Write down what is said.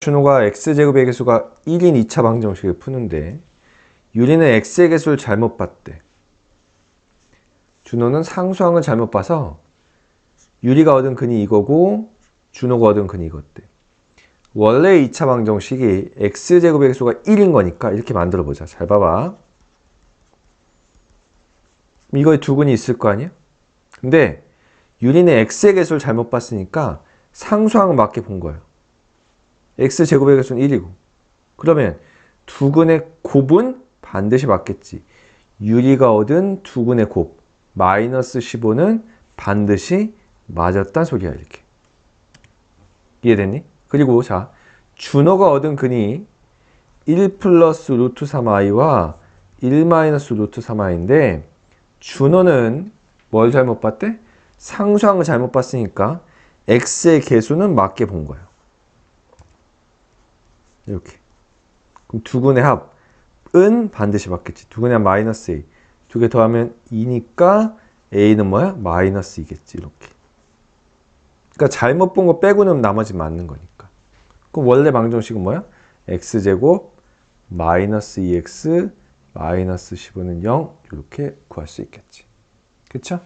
준호가 x제곱의 개수가 1인 2차 방정식을 푸는데 유리는 x의 개수를 잘못 봤대. 준호는 상수항을 잘못 봐서 유리가 얻은 근이 이거고 준호가 얻은 근이 이것대. 원래 2차 방정식이 x제곱의 개수가 1인 거니까 이렇게 만들어 보자. 잘 봐봐. 이거에 두 근이 있을 거 아니야? 근데 유리는 x의 개수를 잘못 봤으니까 상수항을 맞게 본 거예요. X제곱의 개수는 1이고 그러면 두 근의 곱은 반드시 맞겠지. 유리가 얻은 두 근의 곱 마이너스 15는 반드시 맞았단 소리야 이렇게. 이해됐니? 그리고 자 준호가 얻은 근이 1 플러스 루트 3i와 1 마이너스 루트 3i인데 준호는 뭘 잘못 봤대? 상수항을 잘못 봤으니까 x의 개수는 맞게 본 거예요. 이렇게. 그럼 두 근의 합은 반드시 맞겠지. 두 근의 합 마이너스 a. 두 개 더하면 2니까 a는 뭐야? 마이너스 2겠지. 이렇게. 그러니까 잘못 본 거 빼고는 나머지 맞는 거니까. 그럼 원래 방정식은 뭐야? x제곱 마이너스 2x 마이너스 15는 0 이렇게 구할 수 있겠지. 그쵸?